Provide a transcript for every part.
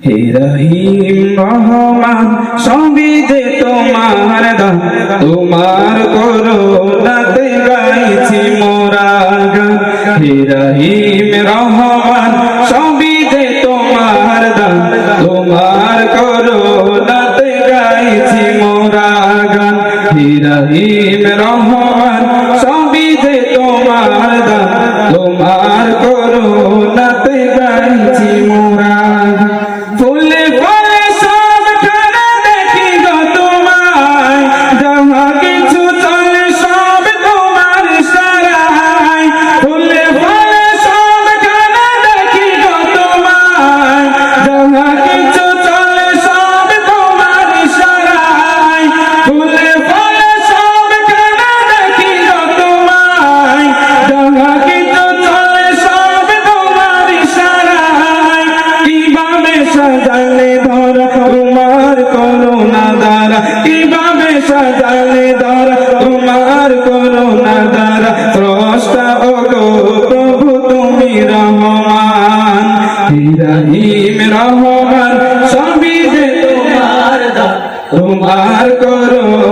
হে রহিম রহমান সবই তোমার দান তোমার করুণাতে গাইছি মোরা গান। হে রহিম রহমান সবই যে তোমার দান তোমার করুণাতে গাইছি মোরা গান। হে রহিম রহমান সবই তোমার দান তোমার ধর তোমার করোনা দ্বারা কীভাবে সাজালে ধর তোমার করোনা দ্বারা স্রষ্টা ও প্রভু, তুমি রহমান। হিরাহিম রহমান, সবই তোমার তোমার করুণাতে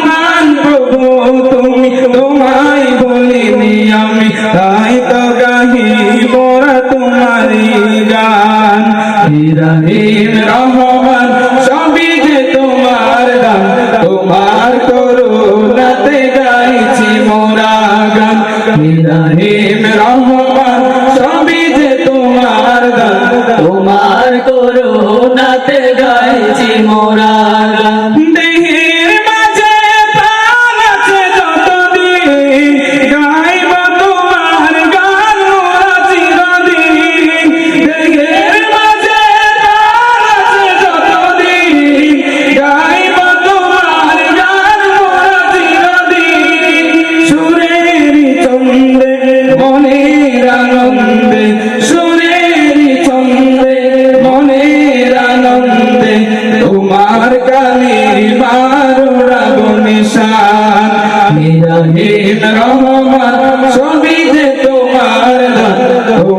গান হিরাহিম রহমান, সবই যে তোমার দান তোমার করুণাতে গাইছি মোরা গান। হিরাহিম রহমান, সবই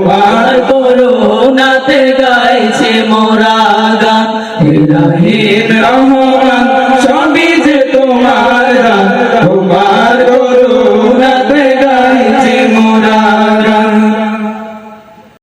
তোমার করুণাতে